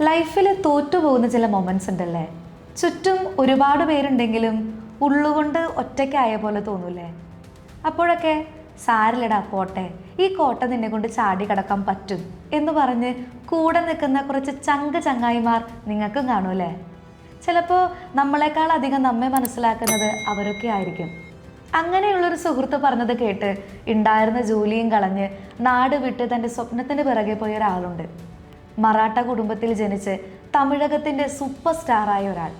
ലൈഫിൽ തോറ്റുപോകുന്ന ചില മൊമെന്റ്സ് ഉണ്ടല്ലേ? ചുറ്റും ഒരുപാട് പേരുണ്ടെങ്കിലും ഉള്ളുകൊണ്ട് ഒറ്റയ്ക്കായ പോലെ തോന്നൂലേ അപ്പോഴൊക്കെ സാരിലടാ പോട്ടെ. ഈ കോട്ട നിന്നെ കൊണ്ട് ചാടി കടക്കാൻ പറ്റും എന്ന് പറഞ്ഞ് കൂടെ നിൽക്കുന്ന കുറച്ച് ചങ്ക് ചങ്ങായിമാർ നിങ്ങൾക്കും കാണൂലേ ചിലപ്പോൾ നമ്മളെക്കാൾ അധികം നമ്മെ മനസ്സിലാക്കുന്നത് അവരൊക്കെ ആയിരിക്കും. അങ്ങനെയുള്ളൊരു സുഹൃത്ത് പറഞ്ഞത് കേട്ട് ഉണ്ടായിരുന്ന ജോലിയും കളഞ്ഞ് നാട് വിട്ട് തന്റെ സ്വപ്നത്തിന് പിറകെ പോയ ഒരാളുണ്ട്. മറാഠ കുടുംബത്തിൽ ജനിച്ച് തമിഴകത്തിന്റെ സൂപ്പർ സ്റ്റാറായ ഒരാൾ.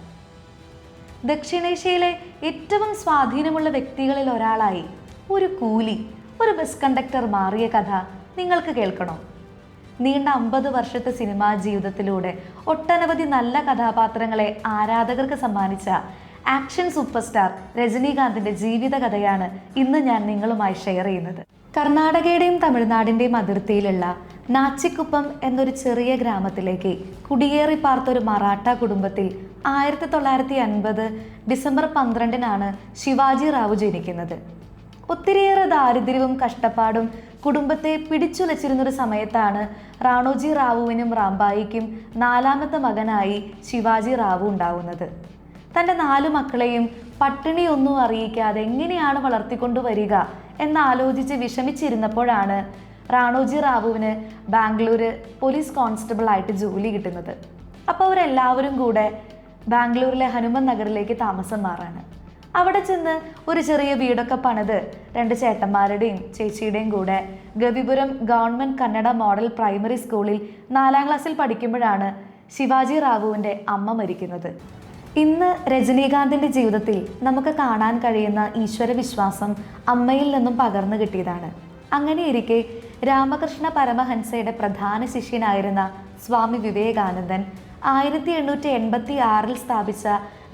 ദക്ഷിണേഷ്യയിലെ ഏറ്റവും സ്വാധീനമുള്ള വ്യക്തികളിൽ ഒരാളായി ഒരു കൂലി ഒരു ബസ് കണ്ടക്ടർ മാറിയ കഥ നിങ്ങൾക്ക് കേൾക്കണോ? നീണ്ട അമ്പത് വർഷത്തെ സിനിമാ ജീവിതത്തിലൂടെ ഒട്ടനവധി നല്ല കഥാപാത്രങ്ങളെ ആരാധകർക്ക് സമ്മാനിച്ച ആക്ഷൻ സൂപ്പർ സ്റ്റാർ രജനീകാന്തിന്റെ ജീവിത കഥയാണ് ഇന്ന് ഞാൻ നിങ്ങളുമായി ഷെയർ ചെയ്യുന്നത്. കർണാടകയുടെയും തമിഴ്നാടിന്റെയും അതിർത്തിയിലുള്ള നാച്ചിക്കുപ്പം എന്നൊരു ചെറിയ ഗ്രാമത്തിലേക്ക് കുടിയേറി പാർത്തൊരു മറാഠ കുടുംബത്തിൽ ആയിരത്തി തൊള്ളായിരത്തി അൻപത് ഡിസംബർ പന്ത്രണ്ടിനാണ് ശിവാജി റാവു ജനിക്കുന്നത്. ഒത്തിരിയേറെ ദാരിദ്ര്യവും കഷ്ടപ്പാടും കുടുംബത്തെ പിടിച്ചുലച്ചിരുന്നൊരു സമയത്താണ് റാണോജി റാവുവിനും റാംബായിക്കും നാലാമത്തെ മകനായി ശിവാജി റാവു ഉണ്ടാവുന്നത്. തന്റെ നാലു മക്കളെയും പട്ടിണിയൊന്നും അറിയിക്കാതെ എങ്ങനെയാണ് വളർത്തിക്കൊണ്ടുവരിക എന്നാലോചിച്ച് വിഷമിച്ചിരുന്നപ്പോഴാണ് റാണോജി റാവുവിന് ബാംഗ്ലൂര് പോലീസ് കോൺസ്റ്റബിൾ ആയിട്ട് ജോലി കിട്ടുന്നത്. അപ്പോൾ അവരെല്ലാവരും കൂടെ ബാംഗ്ലൂരിലെ ഹനുമൻ നഗറിലേക്ക് താമസം മാറാണ്. അവിടെ ചെന്ന് ഒരു ചെറിയ വീടൊക്കെ പണിത് രണ്ട് ചേട്ടന്മാരുടെയും ചേച്ചിയുടെയും കൂടെ Gavipuram government Kannada model primary സ്കൂളിൽ നാലാം ക്ലാസ്സിൽ പഠിക്കുമ്പോഴാണ് ശിവാജി റാവുവിന്റെ അമ്മ മരിക്കുന്നത്. ഇന്ന് രജനീകാന്തിന്റെ ജീവിതത്തിൽ നമുക്ക് കാണാൻ കഴിയുന്ന ഈശ്വര വിശ്വാസം അമ്മയിൽ നിന്നും പകർന്നു കിട്ടിയതാണ്. അങ്ങനെയിരിക്കെ രാമകൃഷ്ണ പരമഹംസയുടെ പ്രധാന ശിഷ്യനായിരുന്ന സ്വാമി വിവേകാനന്ദൻ ആയിരത്തി എണ്ണൂറ്റി എൺപത്തി ആറിൽ സ്ഥാപിച്ച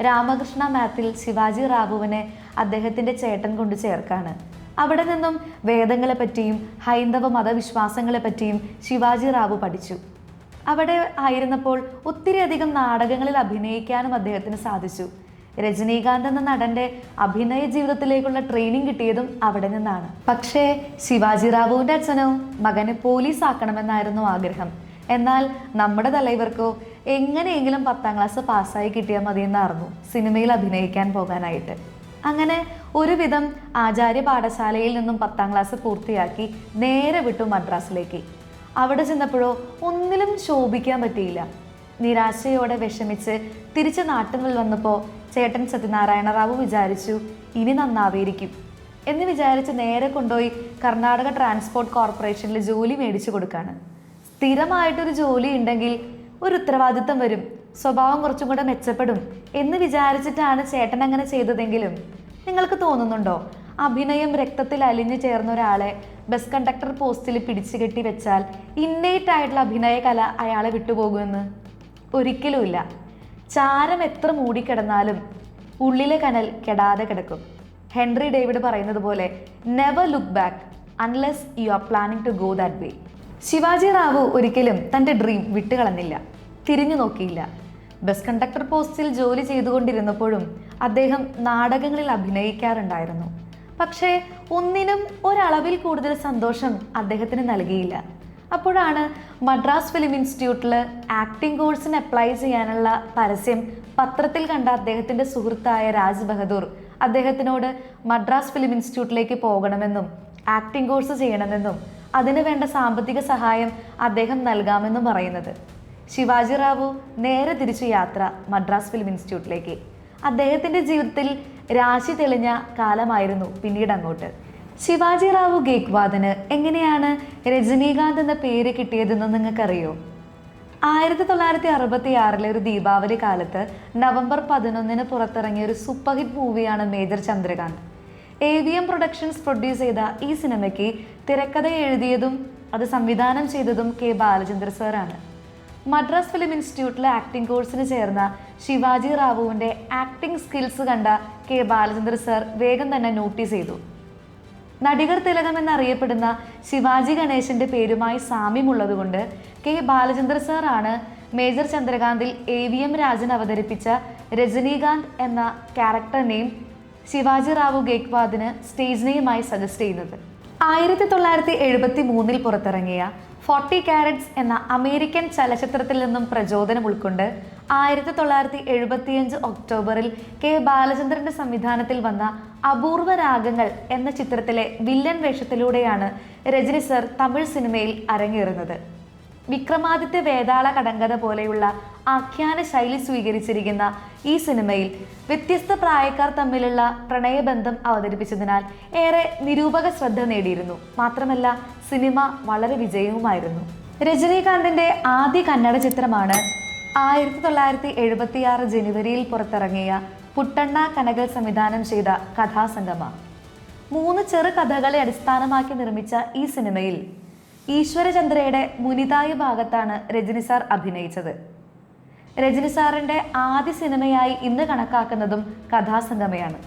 രാമകൃഷ്ണ മാത്തിൽ ശിവാജി റാവുവിനെ അദ്ദേഹത്തിന്റെ ചേട്ടൻ കൊണ്ട് ചേർക്കാണ്. അവിടെ നിന്നും വേദങ്ങളെപ്പറ്റിയും ഹൈന്ദവ മതവിശ്വാസങ്ങളെപ്പറ്റിയും ശിവാജി റാവു പഠിച്ചു. അവിടെ ആയിരുന്നപ്പോൾ ഒത്തിരിയധികം നാടകങ്ങളിൽ അഭിനയിക്കാനും അദ്ദേഹത്തിന് സാധിച്ചു. രജനീകാന്ത് എന്ന നടന്റെ അഭിനയ ജീവിതത്തിലേക്കുള്ള ട്രെയിനിങ് കിട്ടിയതും അവിടെ നിന്നാണ്. പക്ഷേ ശിവാജി റാവുവിന്റെ അച്ഛനോ മകനെ പോലീസ് ആക്കണമെന്നായിരുന്നു ആഗ്രഹം. എന്നാൽ നമ്മുടെ തലൈവർക്കോ എങ്ങനെയെങ്കിലും പത്താം ക്ലാസ് പാസ്സായി കിട്ടിയാൽ മതിയെന്നായിരുന്നു സിനിമയിൽ അഭിനയിക്കാൻ പോകാനായിട്ട്. അങ്ങനെ ഒരുവിധം ആചാര്യ പാഠശാലയിൽ നിന്നും പത്താം ക്ലാസ് പൂർത്തിയാക്കി നേരെ വിട്ടു മദ്രാസിലേക്ക്. അവിടെ ചെന്നപ്പോഴോ ഒന്നിലും ശോഭിക്കാൻ പറ്റിയില്ല. നിരാശയോടെ വിഷമിച്ച് തിരിച്ച് നാട്ടുകളിൽ വന്നപ്പോൾ ചേട്ടൻ സത്യനാരായണ റാവു വിചാരിച്ചു ഇനി നന്നാവേയിരിക്കും എന്ന് വിചാരിച്ച് നേരെ കൊണ്ടുപോയി കർണാടക ട്രാൻസ്പോർട്ട് കോർപ്പറേഷനിൽ ജോലി മേടിച്ചു കൊടുക്കാണ്. സ്ഥിരമായിട്ടൊരു ജോലി ഉണ്ടെങ്കിൽ ഒരു ഉത്തരവാദിത്തം വരും സ്വഭാവം കുറച്ചും കൂടെ മെച്ചപ്പെടും എന്ന് വിചാരിച്ചിട്ടാണ് ചേട്ടൻ അങ്ങനെ ചെയ്തതെങ്കിലും നിങ്ങൾക്ക് തോന്നുന്നുണ്ടോ? അഭിനയം രക്തത്തിൽ അലിഞ്ഞു ചേർന്ന ഒരാളെ ബസ് കണ്ടക്ടർ പോസ്റ്റിൽ പിടിച്ചു കെട്ടി വെച്ചാൽ ഇന്നേറ്റ് ആയിട്ടുള്ള അഭിനയ കല അയാളെ വിട്ടുപോകുമെന്ന്? ഒരിക്കലുമില്ല. ചാരം എത്ര മൂടിക്കിടന്നാലും ഉള്ളിലെ കനൽ കെടാതെ കിടക്കും. ഹെൻറി ഡേവിഡ് പറയുന്നത് പോലെ never look back unless you are planning to go that way Shivaji Rao ഒരിക്കലും തന്റെ ഡ്രീം വിട്ടുകളഞ്ഞില്ല തിരിഞ്ഞു നോക്കിയില്ല. ബസ് കണ്ടക്ടർ പോസ്റ്റിൽ ജോലി ചെയ്തുകൊണ്ടിരുന്നപ്പോഴും അദ്ദേഹം നാടകങ്ങളിൽ അഭിനയിക്കാറുണ്ടായിരുന്നു. പക്ഷേ ഒന്നിനും ഒരളവിൽ കൂടുതൽ സന്തോഷം അദ്ദേഹത്തിന് നൽകിയില്ല. അപ്പോഴാണ് മദ്രാസ് ഫിലിം ഇൻസ്റ്റിറ്റ്യൂട്ടിൽ ആക്ടിംഗ് കോഴ്സിന് അപ്ലൈ ചെയ്യാനുള്ള പരസ്യം പത്രത്തിൽ കണ്ട അദ്ദേഹത്തിന്റെ സുഹൃത്തായ രാജ് ബഹദൂർ. അദ്ദേഹത്തിനോട് മദ്രാസ് ഫിലിം ഇൻസ്റ്റിറ്റ്യൂട്ടിലേക്ക് പോകണമെന്നും ആക്ടിംഗ് കോഴ്സ് ചെയ്യണമെന്നും അതിന് വേണ്ട സാമ്പത്തിക സഹായം അദ്ദേഹം നൽകാമെന്നും പറയുന്നത്. ശിവാജി റാവു നേരെ തിരിച്ചു യാത്ര മദ്രാസ് ഫിലിം ഇൻസ്റ്റിറ്റ്യൂട്ടിലേക്ക്. അദ്ദേഹത്തിന്റെ ജീവിതത്തിൽ രാശി തെളിഞ്ഞ കാലമായിരുന്നു പിന്നീട് അങ്ങോട്ട്. ശിവാജി റാവു ഗേക്വാദിന് എങ്ങനെയാണ് രജനീകാന്ത് എന്ന പേര് കിട്ടിയതെന്ന് നിങ്ങൾക്കറിയോ? ആയിരത്തി തൊള്ളായിരത്തി അറുപത്തി ആറിലെ ഒരു ദീപാവലി കാലത്ത് നവംബർ പതിനൊന്നിന് പുറത്തിറങ്ങിയ ഒരു സൂപ്പർ ഹിറ്റ് മൂവിയാണ് major Chandrakanth. A V M productions produce ചെയ്ത ഈ സിനിമയ്ക്ക് തിരക്കഥ എഴുതിയതും അത് സംവിധാനം ചെയ്തതും കെ ബാലചന്ദ്ര സാറാണ്. മദ്രാസ് ഫിലിം ഇൻസ്റ്റിറ്റ്യൂട്ടിലെ ആക്ടിംഗ് കോഴ്സിന് ചേർന്ന ശിവാജി റാവുവിന്റെ ആക്ടിംഗ് സ്കിൽസ് കണ്ട കെ ബാലചന്ദ്ര സാർ വേഗം തന്നെ നോട്ടീസ് ചെയ്തു. നടികർ തിലകം എന്നറിയപ്പെടുന്ന ശിവാജി ഗണേശന്റെ പേരുമായി സാമ്യമുള്ളതുകൊണ്ട് കെ ബാലചന്ദ്ര സാറാണ് മേജർ ചന്ദ്രകാന്തിൽ എ വി എം രാജൻ അവതരിപ്പിച്ച രജനീകാന്ത് എന്ന ക്യാരക്ടർ നെയിം ശിവാജി റാവു ഗേക്വാദിന് സ്റ്റേജ് സജസ്റ്റ് ചെയ്യുന്നത്. ആയിരത്തി തൊള്ളായിരത്തി എഴുപത്തി മൂന്നിൽ പുറത്തിറങ്ങിയ ഫോർട്ടി കാരറ്റ്സ് എന്ന അമേരിക്കൻ ചലച്ചിത്രത്തിൽ നിന്നും പ്രചോദനം ഉൾക്കൊണ്ട് ആയിരത്തി തൊള്ളായിരത്തി എഴുപത്തിയഞ്ച് ഒക്ടോബറിൽ കെ ബാലചന്ദ്രന്റെ സംവിധാനത്തിൽ വന്ന അപൂർവ രാഗങ്ങൾ എന്ന ചിത്രത്തിലെ വില്ലൻ വേഷത്തിലൂടെയാണ് രജനി സർ തമിഴ് സിനിമയിൽ അരങ്ങേറുന്നത്. വിക്രമാദിത്യ വേതാള കടങ്കഥ പോലെയുള്ള ആഖ്യാന ശൈലി സ്വീകരിച്ചിരിക്കുന്ന ഈ സിനിമയിൽ വ്യത്യസ്ത പ്രായക്കാർ തമ്മിലുള്ള പ്രണയബന്ധം അവതരിപ്പിച്ചതിനാൽ ഏറെ നിരൂപക ശ്രദ്ധ നേടിയിരുന്നു. മാത്രമല്ല സിനിമ വളരെ വിജയവുമായിരുന്നു. രജനീകാന്തിന്റെ ആദ്യ കന്നഡ ചിത്രമാണ് ആയിരത്തി തൊള്ളായിരത്തി എഴുപത്തിയാറ് ജനുവരിയിൽ പുറത്തിറങ്ങിയ പുട്ടണ്ണ കനകൾ സംവിധാനം ചെയ്ത കഥാസംഗമ. മൂന്ന് ചെറു കഥകളെ അടിസ്ഥാനമാക്കി നിർമ്മിച്ച ഈ സിനിമയിൽ ഈശ്വരചന്ദ്രയുടെ മുനിതായ ഭാഗത്താണ് രജനി സാർ അഭിനയിച്ചത്. രജനി സാറിന്റെ ആദ്യ സിനിമയായി ഇന്ന് കണക്കാക്കുന്നതും കഥാസംഗമയാണ്.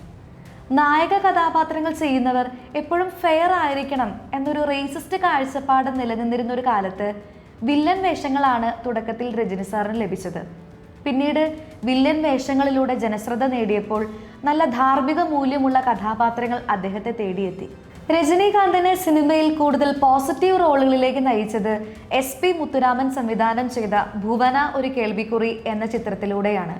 നായക കഥാപാത്രങ്ങൾ ചെയ്യുന്നവർ എപ്പോഴും ഫെയർ ആയിരിക്കണം എന്നൊരു റേസിസ്റ്റ് കാഴ്ചപ്പാട് നിലനിന്നിരുന്ന ഒരു കാലത്ത് വില്ലൻ വേഷങ്ങളാണ് തുടക്കത്തിൽ രജനി സാറിന് ലഭിച്ചത്. പിന്നീട് വില്ലൻ വേഷങ്ങളിലൂടെ ജനശ്രദ്ധ നേടിയപ്പോൾ നല്ല ധാർമ്മിക മൂല്യമുള്ള കഥാപാത്രങ്ങൾ അദ്ദേഹത്തെ തേടിയെത്തി. രജനീകാന്തിനെ സിനിമയിൽ കൂടുതൽ പോസിറ്റീവ് റോളുകളിലേക്ക് നയിച്ചത് എസ് പി മുത്തുരാമൻ സംവിധാനം ചെയ്ത ഭുവന ഒരു കേൾവിക്കുറി എന്ന ചിത്രത്തിലൂടെയാണ്.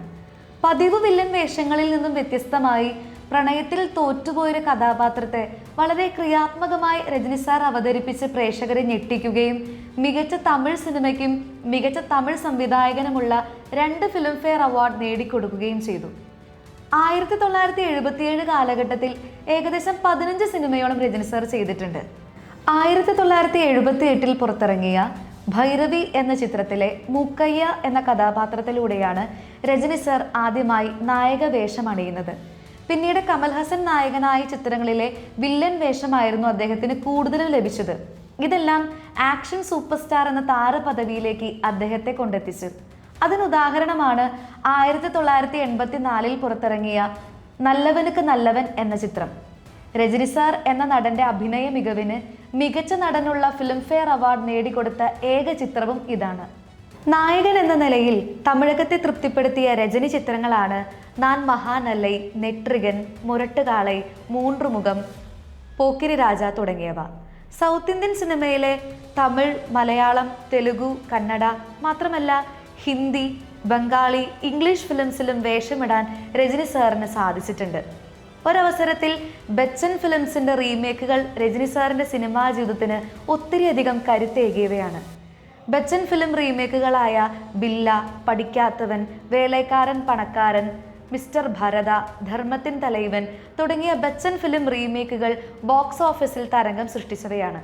പതിവ് വില്ലൻ വേഷങ്ങളിൽ നിന്നും വ്യത്യസ്തമായി പ്രണയത്തിൽ തോറ്റുപോയൊരു കഥാപാത്രത്തെ വളരെ ക്രിയാത്മകമായി രജനി സാർ അവതരിപ്പിച്ച് പ്രേക്ഷകരെ ഞെട്ടിക്കുകയും മികച്ച തമിഴ് സിനിമയ്ക്കും മികച്ച തമിഴ് സംവിധായകനുമുള്ള രണ്ട് ഫിലിംഫെയർ അവാർഡ് നേടിക്കൊടുക്കുകയും ചെയ്തു. ആയിരത്തി തൊള്ളായിരത്തി എഴുപത്തിയേഴ് കാലഘട്ടത്തിൽ ഏകദേശം പതിനഞ്ച് സിനിമയോളം സർ ചെയ്തിട്ടുണ്ട്. ആയിരത്തി തൊള്ളായിരത്തി എഴുപത്തി എട്ടിൽ പുറത്തിറങ്ങിയ ഭൈരവി എന്ന ചിത്രത്തിലെ മുക്കയ്യ എന്ന കഥാപാത്രത്തിലൂടെയാണ് രജനി സർ ആദ്യമായി നായക വേഷം അണിയുന്നത്. പിന്നീട് കമൽഹാസൻ നായകനായ ചിത്രങ്ങളിലെ വില്ലൻ വേഷമായിരുന്നു അദ്ദേഹത്തിന് കൂടുതലും ലഭിച്ചത്. ഇതെല്ലാം ആക്ഷൻ സൂപ്പർ സ്റ്റാർ എന്ന താരപദവിയിലേക്ക് അദ്ദേഹത്തെ കൊണ്ടെത്തിച്ചു. അതിനുദാഹരണമാണ് ആയിരത്തി തൊള്ളായിരത്തി എൺപത്തി നാലിൽ പുറത്തിറങ്ങിയ നല്ലവനുക്ക് നല്ലവൻ എന്ന ചിത്രം. രജനി സാർ എന്ന നടന്റെ അഭിനയ മികവിന് മികച്ച നടനുള്ള ഫിലിംഫെയർ അവാർഡ് നേടിക്കൊടുത്ത ഏക ചിത്രവും ഇതാണ്. നായകൻ എന്ന നിലയിൽ തമിഴകത്തെ തൃപ്തിപ്പെടുത്തിയ രജനി ചിത്രങ്ങളാണ് നാൻ മഹാനല്ലൈ നെട്രികൻ മുരട്ടുകാളൈ മൂണ്ടുമുഖം പോക്കിരി രാജ തുടങ്ങിയവ. സൗത്ത് ഇന്ത്യൻ സിനിമയിലെ തമിഴ് മലയാളം തെലുഗു കന്നഡ മാത്രമല്ല ഹിന്ദി ബംഗാളി ഇംഗ്ലീഷ് ഫിലിംസിലും വേഷമിടാൻ രജനി സാറിന് സാധിച്ചിട്ടുണ്ട്. ഒരവസരത്തിൽ ബച്ചൻ ഫിലിംസിന്റെ റീമേക്കുകൾ രജനി സാറിന്റെ സിനിമാ ജീവിതത്തിന് ഒത്തിരിയധികം കരുത്തേകിയവയാണ്. ബച്ചൻ ഫിലിം റീമേക്കുകളായ ബില്ല പഠിക്കാത്തവൻ വേലക്കാരൻ പണക്കാരൻ മിസ്റ്റർ ഭരത ധർമ്മത്തിൻ തലൈവൻ തുടങ്ങിയ ബച്ചൻ ഫിലിം റീമേക്കുകൾ ബോക്സ് ഓഫീസിൽ തരംഗം സൃഷ്ടിച്ചവയാണ്.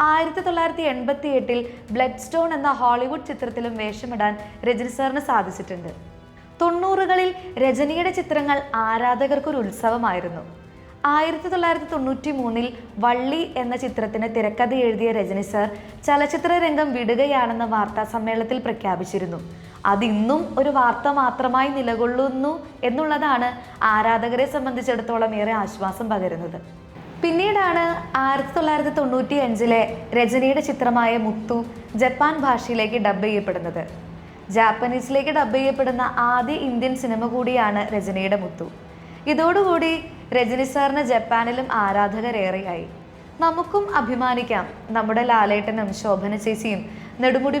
ആയിരത്തി തൊള്ളായിരത്തി എൺപത്തി എട്ടിൽ ബ്ലഡ് സ്റ്റോൺ എന്ന ഹോളിവുഡ് ചിത്രത്തിലും വേഷമിടാൻ രജനി സാറിന് സാധിച്ചിട്ടുണ്ട്. തൊണ്ണൂറുകളിൽ രജനിയുടെ ചിത്രങ്ങൾ ആരാധകർക്കൊരു ഉത്സവമായിരുന്നു. ആയിരത്തി തൊള്ളായിരത്തി തൊണ്ണൂറ്റി മൂന്നിൽ വള്ളി എന്ന ചിത്രത്തിന് തിരക്കഥ എഴുതിയ രജനി സർ ചലച്ചിത്ര രംഗം വിടുകയാണെന്ന വാർത്താ സമ്മേളനത്തിൽ പ്രഖ്യാപിച്ചിരുന്നു. അതിന്നും ഒരു വാർത്ത മാത്രമായി നിലകൊള്ളുന്നു എന്നുള്ളതാണ് ആരാധകരെ സംബന്ധിച്ചിടത്തോളം ഏറെ ആശ്വാസം പകരുന്നത്. പിന്നീടാണ് ആയിരത്തി തൊള്ളായിരത്തി തൊണ്ണൂറ്റി അഞ്ചിലെ രജനിയുടെ ചിത്രമായ മുത്തു ജപ്പാൻ ഭാഷയിലേക്ക് ഡബ് ചെയ്യപ്പെടുന്നത്. ജാപ്പനീസിലേക്ക് ഡബ് ചെയ്യപ്പെടുന്ന ആദ്യ ഇന്ത്യൻ സിനിമ കൂടിയാണ് രജനിയുടെ മുത്തു. ഇതോടുകൂടി രജനി സാറിന് ജപ്പാനിലും ആരാധകരേറെയായി. നമുക്കും അഭിമാനിക്കാം നമ്മുടെ ലാലേട്ടനും ശോഭന ചേച്ചിയും നെടുമുടി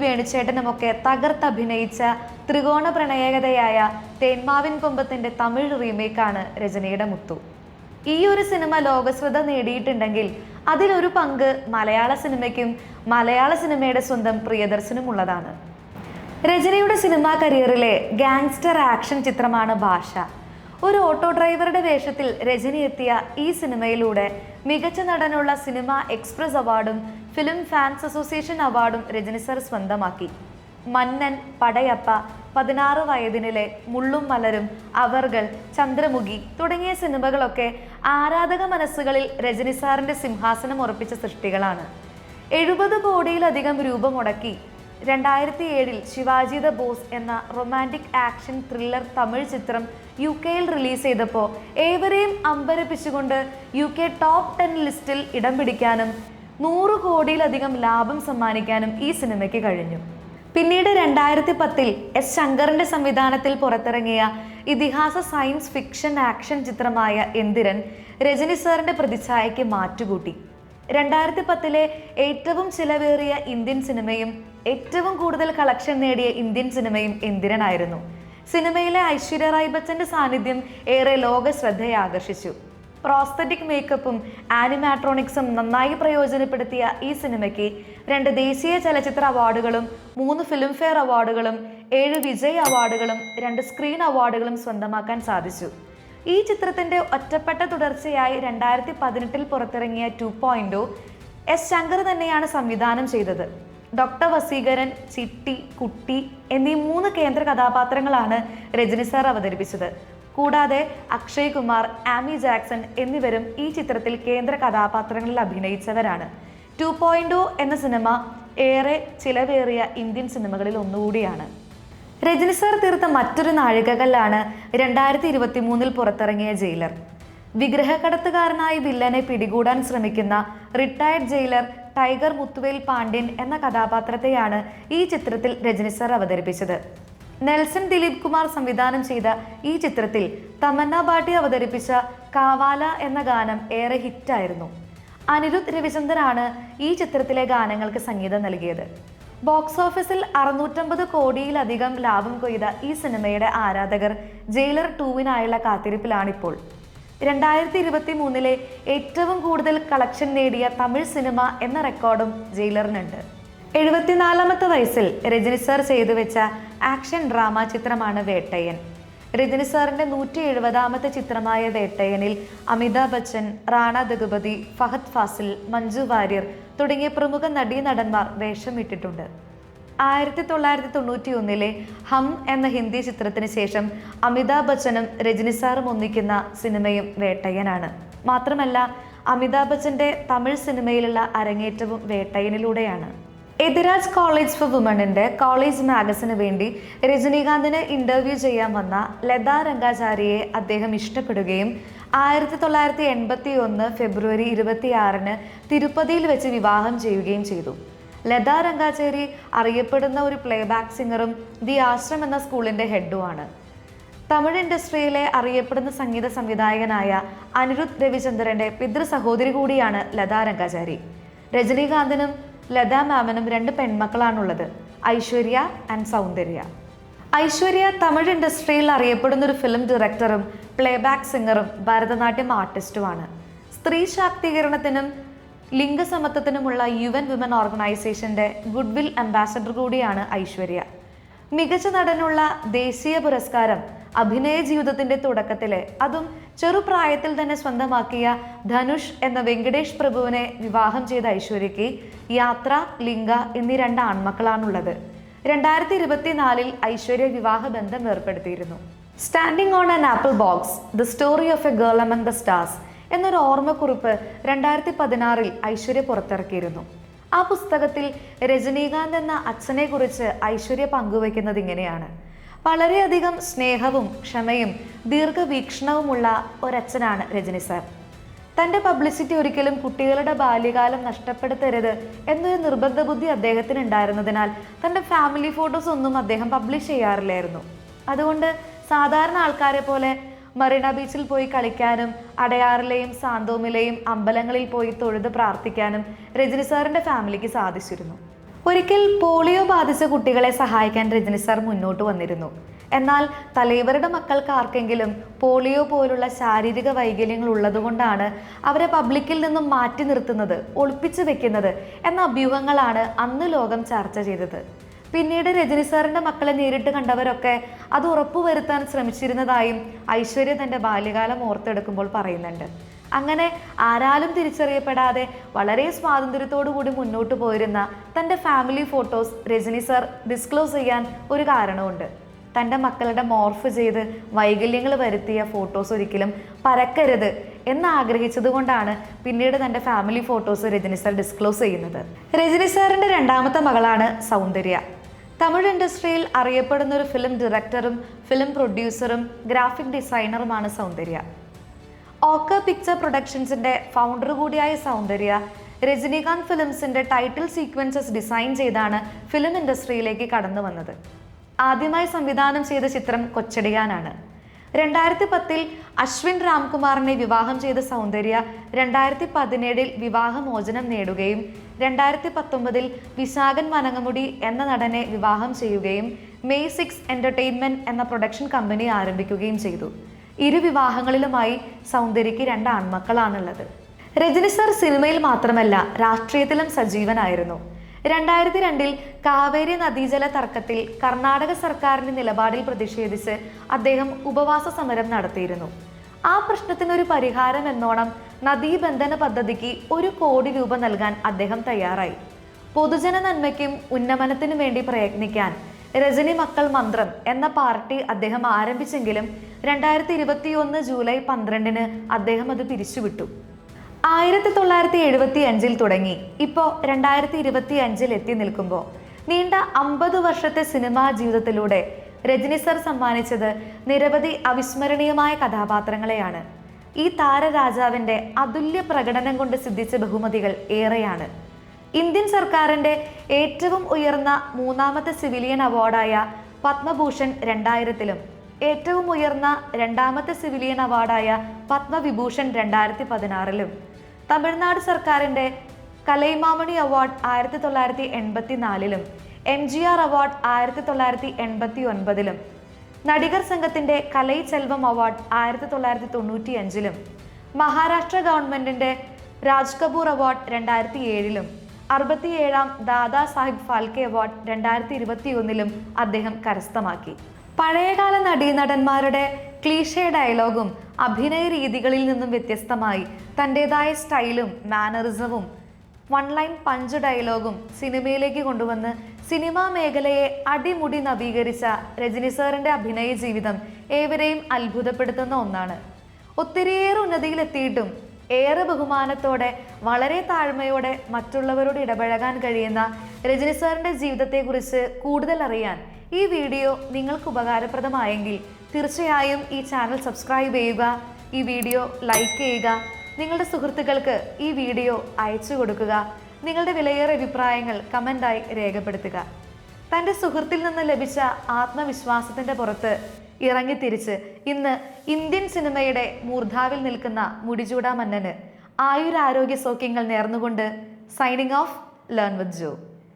ഒക്കെ തകർത്തഭിനയിച്ച ത്രികോണ പ്രണയകഥയായ തേന്മാവിൻ കൊമ്പത്തിന്റെ തമിഴ് റീമേക്കാണ് രജനിയുടെ മുത്തു. ഈ ഒരു സിനിമ ലോകശ്രദ്ധ നേടിയിട്ടുണ്ടെങ്കിൽ അതിലൊരു പങ്ക് മലയാള സിനിമയ്ക്കും മലയാള സിനിമയുടെ സ്വന്തം പ്രിയദർശനുമുള്ളതാണ്. രജനിയുടെ സിനിമാ കരിയറിലെ ഗാങ്സ്റ്റർ ആക്ഷൻ ചിത്രമാണ് ഭാഷ. ഒരു ഓട്ടോ ഡ്രൈവറുടെ വേഷത്തിൽ രജനി എത്തിയ ഈ സിനിമയിലൂടെ മികച്ച നടനുള്ള സിനിമ എക്സ്പ്രസ് അവാർഡും ഫിലിം ഫാൻസ് അസോസിയേഷൻ അവാർഡും രജനി സർ സ്വന്തമാക്കി. മന്നൻ പടയപ്പ പതിനാറ് വയതിനിലെ മുള്ളും മലരും അവർകൾ ചന്ദ്രമുഖി തുടങ്ങിയ സിനിമകളൊക്കെ ആരാധക മനസ്സുകളിൽ രജനി സാറിന്റെ സിംഹാസനം ഉറപ്പിച്ച സൃഷ്ടികളാണ്. എഴുപത് കോടിയിലധികം രൂപ മുടക്കി രണ്ടായിരത്തി ഏഴിൽ ശിവാജി ദ ബോസ് എന്ന റൊമാന്റിക് ആക്ഷൻ ത്രില്ലർ തമിഴ് ചിത്രം യു കെയിൽ റിലീസ് ചെയ്തപ്പോൾ ഏവരെയും അമ്പരപ്പിച്ചുകൊണ്ട് യു കെ ടോപ്പ് ടെൻ ലിസ്റ്റിൽ ഇടം പിടിക്കാനും നൂറ് കോടിയിലധികം ലാഭം സമ്മാനിക്കാനും ഈ സിനിമയ്ക്ക് കഴിഞ്ഞു. പിന്നീട് രണ്ടായിരത്തി പത്തിൽ എസ് ശങ്കറിന്റെ സംവിധാനത്തിൽ പുറത്തിറങ്ങിയ ഇതിഹാസ സയൻസ് ഫിക്ഷൻ ആക്ഷൻ ചിത്രമായ എന്തിരൻ രജനി സാറിന്റെ പ്രതിച്ഛായയ്ക്ക് മാറ്റുകൂട്ടി. രണ്ടായിരത്തി പത്തിലെ ഏറ്റവും ചിലവേറിയ ഇന്ത്യൻ സിനിമയും ഏറ്റവും കൂടുതൽ കളക്ഷൻ നേടിയ ഇന്ത്യൻ സിനിമയും എന്തിരനായിരുന്നു. സിനിമയിലെ ഐശ്വര്യ റായ് ബച്ചന്റെ സാന്നിധ്യം ഏറെ ലോക ശ്രദ്ധയെ ആകർഷിച്ചു പ്രോസ്തറ്റിക് മേക്കപ്പും ആനിമാട്രോണിക്സും നന്നായി പ്രയോജനപ്പെടുത്തിയ ഈ സിനിമയ്ക്ക് രണ്ട് ദേശീയ ചലച്ചിത്ര അവാർഡുകളും മൂന്ന് ഫിലിംഫെയർ അവാർഡുകളും ഏഴ് വിജയ് അവാർഡുകളും രണ്ട് സ്ക്രീൻ അവാർഡുകളും സ്വന്തമാക്കാൻ സാധിച്ചു. ഈ ചിത്രത്തിന്റെ ഒറ്റപ്പെട്ട തുടർച്ചയായി രണ്ടായിരത്തി പതിനെട്ടിൽ പുറത്തിറങ്ങിയ ടു പോയിന്റ് എസ് ശങ്കർ തന്നെയാണ് സംവിധാനം ചെയ്തത്. ഡോക്ടർ വസീകരൻ ചിട്ടി കുട്ടി എന്നീ മൂന്ന് കേന്ദ്ര കഥാപാത്രങ്ങളാണ് രജനി സാർ അവതരിപ്പിച്ചത്. കൂടാതെ അക്ഷയ് കുമാർ ആമി ജാക്സൺ എന്നിവരും ഈ ചിത്രത്തിൽ കേന്ദ്ര കഥാപാത്രങ്ങളിൽ അഭിനയിച്ചവരാണ്. ടു പോയിന്റ് എന്ന സിനിമ ഏറെ ചിലവേറിയ ഇന്ത്യൻ സിനിമകളിൽ ഒന്നുകൂടിയാണ്. രജനി സാർ തീർത്ത മറ്റൊരു നാഴികകല്ലാണ് രണ്ടായിരത്തി ഇരുപത്തി മൂന്നിൽ പുറത്തിറങ്ങിയ ജയിലർ. വിഗ്രഹക്കടത്തുകാരനായി വില്ലനെ പിടികൂടാൻ ശ്രമിക്കുന്ന retired jailer tiger Muthuvel Pandian എന്ന കഥാപാത്രത്തെയാണ് ഈ ചിത്രത്തിൽ രജനി സാർ അവതരിപ്പിച്ചത്. നെൽസൺ ദിലീപ് കുമാർ സംവിധാനം ചെയ്ത ഈ ചിത്രത്തിൽ തമന്ന ബാട്ടി അവതരിപ്പിച്ച കാവാല എന്ന ഗാനം ഏറെ ഹിറ്റായിരുന്നു. അനിരുദ്ധ് രവിചന്ദറാണ് ഈ ചിത്രത്തിലെ ഗാനങ്ങൾക്ക് സംഗീതം നൽകിയത്. ബോക്സ് ഓഫീസിൽ അറുന്നൂറ്റമ്പത് കോടിയിലധികം ലാഭം കൊയ്ത ഈ സിനിമയുടെ ആരാധകർ ജയിലർ ടൂവിനായുള്ള കാത്തിരിപ്പിലാണിപ്പോൾ. രണ്ടായിരത്തി ഇരുപത്തി മൂന്നിലെ ഏറ്റവും കൂടുതൽ കളക്ഷൻ നേടിയ തമിഴ് സിനിമ എന്ന റെക്കോർഡും ജയിലറിനുണ്ട്. എഴുപത്തിനാലാമത്തെ വയസ്സിൽ രജനി സാർ ചെയ്തു വെച്ച ആക്ഷൻ ഡ്രാമ ചിത്രമാണ് വേട്ടയൻ. രജനി സാറിന്റെ നൂറ്റി എഴുപതാമത്തെ ചിത്രമായ വേട്ടയനിൽ അമിതാഭ് ബച്ചൻ റാണ ദഗുപതി ഫഹദ് ഫാസിൽ മഞ്ജു വാര്യർ തുടങ്ങിയ പ്രമുഖ നടീനടന്മാർ വേഷമിട്ടിട്ടുണ്ട്. ആയിരത്തി തൊള്ളായിരത്തി തൊണ്ണൂറ്റി ഒന്നിലെ ഹം എന്ന ഹിന്ദി ചിത്രത്തിന് ശേഷം അമിതാഭ് ബച്ചനും രജനി സാറും ഒന്നിക്കുന്ന സിനിമയും വേട്ടയനാണ്. മാത്രമല്ല അമിതാഭ് ബച്ചന്റെ തമിഴ് സിനിമയിലുള്ള അരങ്ങേറ്റവും വേട്ടയനിലൂടെയാണ്. എതിരാജ് കോളേജ് ഫോർ വുമണിന്റെ കോളേജ് മാഗസിന് വേണ്ടി രജനീകാന്തിന് ഇന്റർവ്യൂ ചെയ്യാൻ വന്ന ലതാ രംഗാചാരിയെ അദ്ദേഹം ഇഷ്ടപ്പെടുകയും ആയിരത്തി തൊള്ളായിരത്തി എൺപത്തി ഒന്ന് ഫെബ്രുവരി ഇരുപത്തിയാറിന് തിരുപ്പതിയിൽ വെച്ച് വിവാഹം ചെയ്യുകയും ചെയ്തു. ലതാ രംഗാചേരി അറിയപ്പെടുന്ന ഒരു പ്ലേബാക്ക് സിംഗറും ദി ആശ്രം എന്ന സ്കൂളിന്റെ ഹെഡുമാണ് തമിഴ് ഇൻഡസ്ട്രിയിലെ അറിയപ്പെടുന്ന സംഗീത സംവിധായകനായ അനിരുദ്ധ് രവിചന്ദ്രന്റെ പിതൃ സഹോദരി കൂടിയാണ് ലതാ രംഗാചാരി. രജനീകാന്തിനും ലതാ മാമനും രണ്ട് പെൺമക്കളാണുള്ളത്. ഐശ്വര്യ ആൻഡ് സൗന്ദര്യ. ഐശ്വര്യ തമിഴ് ഇൻഡസ്ട്രിയിൽ അറിയപ്പെടുന്ന ഒരു ഫിലിം ഡയറക്ടറും പ്ലേബാക്ക് സിംഗറും ഭരതനാട്യം ആർട്ടിസ്റ്റുമാണ് സ്ത്രീ ശാക്തീകരണത്തിനും ലിംഗസമത്വത്തിനുമുള്ള യു എൻ വിമൻ ഓർഗനൈസേഷന്റെ ഗുഡ്വിൽ അംബാസഡർ കൂടിയാണ് ഐശ്വര്യ. മികച്ച നടനുള്ള ദേശീയ പുരസ്കാരം അഭിനയ ജീവിതത്തിന്റെ തുടക്കത്തിലെ അതും ചെറുപ്രായത്തിൽ തന്നെ സ്വന്തമാക്കിയ ധനുഷ് എന്ന വെങ്കടേഷ് പ്രഭുവിനെ വിവാഹം ചെയ്ത ഐശ്വര്യയ്ക്ക് യാത്ര ലിംഗ എന്നീ രണ്ട് ആൺമക്കളാണുള്ളത്. രണ്ടായിരത്തി ഇരുപത്തിനാലിൽ ഐശ്വര്യ വിവാഹ ബന്ധം ഏർപ്പെടുത്തിയിരുന്നു. Standing on an apple box the story of a girl among the stars എന്നൊരു ഓർമ്മക്കുറിപ്പ് രണ്ടായിരത്തി പതിനാറിൽ ഐശ്വര്യ പുറത്തിറക്കിയിരുന്നു. ആ പുസ്തകത്തിൽ രജനീകാന്ത് എന്ന അച്ഛനെ കുറിച്ച് ഐശ്വര്യ പങ്കുവയ്ക്കുന്നത് ഇങ്ങനെയാണ്. വളരെയധികം സ്നേഹവും ക്ഷമയും ദീർഘവീക്ഷണവുമുള്ള ഒരച്ഛനാണ് രജനി സാർ. തന്റെ പബ്ലിസിറ്റി ഒരിക്കലും കുട്ടികളുടെ ബാല്യകാലം നഷ്ടപ്പെടുത്തരുത് എന്നൊരു നിർബന്ധ ബുദ്ധി അദ്ദേഹത്തിന് ഉണ്ടായിരുന്നതിനാൽ തന്റെ ഫാമിലി ഫോട്ടോസ് ഒന്നും അദ്ദേഹം പബ്ലിഷ് ചെയ്യാറില്ലായിരുന്നു. അതുകൊണ്ട് സാധാരണ ആൾക്കാരെ പോലെ മറീന ബീച്ചിൽ പോയി കളിക്കാനും അടയാറിലെയും സാന്തോമിലെയും അമ്പലങ്ങളിൽ പോയി തൊഴുത് പ്രാർത്ഥിക്കാനും രജനി സാറിന്റെ ഫാമിലിക്ക് സാധിച്ചിരുന്നു. ഒരിക്കൽ പോളിയോ ബാധിച്ച കുട്ടികളെ സഹായിക്കാൻ രജനി സാർ മുന്നോട്ട് വന്നിരുന്നു. എന്നാൽ തലൈവരുടെ മക്കൾക്ക് ആർക്കെങ്കിലും പോളിയോ പോലുള്ള ശാരീരിക വൈകല്യങ്ങൾ ഉള്ളതുകൊണ്ടാണ് അവരെ പബ്ലിക്കിൽ നിന്നും മാറ്റി നിർത്തുന്നത് ഒളിപ്പിച്ചു വെക്കുന്നത് എന്ന അഭ്യൂഹങ്ങളാണ് അന്ന് ലോകം ചർച്ച ചെയ്തത്. പിന്നീട് രജനി സാറിന്റെ മക്കളെ നേരിട്ട് കണ്ടവരൊക്കെ അത് ഉറപ്പുവരുത്താൻ ശ്രമിച്ചിരുന്നതായും ഐശ്വര്യ തന്റെ ബാല്യകാലം ഓർത്തെടുക്കുമ്പോൾ പറയുന്നുണ്ട്. അങ്ങനെ ആരാലും തിരിച്ചറിയപ്പെടാതെ വളരെ സ്വാതന്ത്ര്യത്തോടു കൂടി മുന്നോട്ട് പോയിരുന്ന തന്റെ family photos Rajini sir disclose ചെയ്യാൻ ഒരു കാരണമുണ്ട്. തന്റെ മക്കളുടെ മോർഫ് ചെയ്ത് വൈകല്യങ്ങൾ വരുത്തിയ ഫോട്ടോസ് ഒരിക്കലും പരക്കരുത് എന്ന് ആഗ്രഹിച്ചതുകൊണ്ടാണ് പിന്നീട് തന്റെ family photos Rajini sir disclose ചെയ്യുന്നത്. രജനി സാറിന്റെ രണ്ടാമത്തെ മകളാണ് സൗന്ദര്യ. തമിഴ് ഇൻഡസ്ട്രിയിൽ അറിയപ്പെടുന്ന ഒരു ഫിലിം ഡയറക്ടറും ഫിലിം പ്രൊഡ്യൂസറും ഗ്രാഫിക് ഡിസൈനറുമാണ് സൗന്ദര്യ. ഓക്ക പിക്ചർ പ്രൊഡക്ഷൻസിന്റെ ഫൗണ്ടർ കൂടിയായ സൗന്ദര്യ രജനീകാന്ത് ഫിലിംസിന്റെ ടൈറ്റിൽ സീക്വൻസസ് ഡിസൈൻ ചെയ്താണ് ഫിലിം ഇൻഡസ്ട്രിയിലേക്ക് കടന്നു വന്നത്. ആദ്യമായി സംവിധാനം ചെയ്ത ചിത്രം കൊച്ചടിയാനാണ്. രണ്ടായിരത്തി പത്തിൽ അശ്വിൻ രാംകുമാറിനെ വിവാഹം ചെയ്ത സൗന്ദര്യ രണ്ടായിരത്തി പതിനേഴിൽ വിവാഹമോചനം നേടുകയും രണ്ടായിരത്തി പത്തൊമ്പതിൽ വിശാഖൻ വനങ്ങമുടി എന്ന നടനെ വിവാഹം ചെയ്യുകയും മെയ് സിക്സ് എന്റർടൈൻമെന്റ് എന്ന പ്രൊഡക്ഷൻ കമ്പനി ആരംഭിക്കുകയും ചെയ്തു. ഇരു വിവാഹങ്ങളിലുമായി സൗന്ദര്യയ്ക്ക് രണ്ട് ആൺമക്കളാണുള്ളത്. രജനി സർ സിനിമയിൽ മാത്രമല്ല രാഷ്ട്രീയത്തിലും സജീവനായിരുന്നു. രണ്ടായിരത്തി രണ്ടിൽ കാവേരി നദീജല തർക്കത്തിൽ കർണാടക സർക്കാരിന്റെ നിലപാടിൽ പ്രതിഷേധിച്ച് അദ്ദേഹം ഉപവാസ സമരം നടത്തിയിരുന്നു. ആ പ്രശ്നത്തിനൊരു പരിഹാരം എന്നോണം നദീബന്ധന പദ്ധതിക്ക് ഒരു കോടി രൂപ നൽകാൻ അദ്ദേഹം തയ്യാറായി. പൊതുജന നന്മയ്ക്കും ഉന്നമനത്തിനും വേണ്ടി പ്രയത്നിക്കാൻ രജനി മക്കൾ മന്ത്രം എന്ന പാർട്ടി അദ്ദേഹം ആരംഭിച്ചെങ്കിലും രണ്ടായിരത്തി ഇരുപത്തിയൊന്ന് ജൂലൈ പന്ത്രണ്ടിന് അദ്ദേഹം അത് പിരിച്ചുവിട്ടു. ആയിരത്തി തൊള്ളായിരത്തി എഴുപത്തി അഞ്ചിൽ തുടങ്ങി. ഇപ്പോൾ രണ്ടായിരത്തി ഇരുപത്തി അഞ്ചിൽ എത്തി നിൽക്കുമ്പോൾ നീണ്ട അമ്പത് വർഷത്തെ സിനിമാ ജീവിതത്തിലൂടെ രജനി സർ സമ്മാനിച്ചത് നിരവധി അവിസ്മരണീയമായ കഥാപാത്രങ്ങളെയാണ്. ഈ താരരാജാവിന്റെ അതുല്യ പ്രകടനം കൊണ്ട് സിദ്ധിച്ച ബഹുമതികൾ ഏറെയാണ്. ഇന്ത്യൻ സർക്കാരിന്റെ ഏറ്റവും ഉയർന്ന മൂന്നാമത്തെ സിവിലിയൻ അവാർഡായ പത്മഭൂഷൺ രണ്ടായിരത്തിലും ഏറ്റവും ഉയർന്ന രണ്ടാമത്തെ സിവിലിയൻ അവാർഡായ പത്മവിഭൂഷൺ രണ്ടായിരത്തി പതിനാറിലും തമിഴ്നാട് സർക്കാരിന്റെ കലൈമാമണി അവാർഡ് ആയിരത്തി തൊള്ളായിരത്തി എൺപത്തി നാലിലും എം ജി ആർ അവാർഡ് ആയിരത്തി തൊള്ളായിരത്തി എൺപത്തി ഒൻപതിലും നടികർ സംഘത്തിന്റെ കലൈ ചെൽവം അവാർഡ് ആയിരത്തി തൊള്ളായിരത്തി തൊണ്ണൂറ്റി അഞ്ചിലും മഹാരാഷ്ട്ര ഗവൺമെന്റിന്റെ രാജ് കപൂർ അവാർഡ് രണ്ടായിരത്തി ഏഴിലും അറുപത്തിയേഴാം ദാദാ സാഹിബ് ഫാൽക്കെ അവാർഡ് രണ്ടായിരത്തി ഇരുപത്തി ഒന്നിലും അദ്ദേഹം കരസ്ഥമാക്കി. പഴയകാല നടീനടന്മാരുടെ ക്ലീഷേ ഡയലോഗും അഭിനയ രീതികളിൽ നിന്നും വ്യത്യസ്തമായി തന്റെതായ സ്റ്റൈലും മാനറിസവും വൺ ലൈൻ പഞ്ച് ഡയലോഗും സിനിമയിലേക്ക് കൊണ്ടുവന്ന് സിനിമാ മേഖലയെ അടിമുടി നവീകരിച്ച രജനി സാറിന്റെ അഭിനയ ജീവിതം ഏവരെയും അത്ഭുതപ്പെടുത്തുന്ന ഒന്നാണ്. ഒത്തിരിയേറെ ഉന്നതിയിലെത്തിയിട്ടും ഏറെ ബഹുമാനത്തോടെ വളരെ താഴ്മയോടെ മറ്റുള്ളവരോട് ഇടപഴകാൻ കഴിയുന്ന രജനി സാറിന്റെ ജീവിതത്തെക്കുറിച്ച് കൂടുതൽ അറിയാൻ ഈ വീഡിയോ നിങ്ങൾക്ക് ഉപകാരപ്രദമായെങ്കിൽ തീർച്ചയായും ഈ ചാനൽ സബ്സ്ക്രൈബ് ചെയ്യുക ഈ വീഡിയോ ലൈക്ക് ചെയ്യുക നിങ്ങളുടെ സുഹൃത്തുക്കൾക്ക് ഈ വീഡിയോ അയച്ചു കൊടുക്കുക നിങ്ങളുടെ വിലയേറെ അഭിപ്രായങ്ങൾ കമന്റായി രേഖപ്പെടുത്തുക. തന്റെ സുഹൃത്തിൽ നിന്ന് ലഭിച്ച ആത്മവിശ്വാസത്തിന്റെ പുറത്ത് ഇറങ്ങിത്തിരിച്ച് ഇന്ന് ഇന്ത്യൻ സിനിമയുടെ മൂർധാവിൽ നിൽക്കുന്ന മുടിചൂടാ മന്നന് ആയുരാരോഗ്യ സൗഖ്യങ്ങൾ നേർന്നുകൊണ്ട് signing off learn with Jo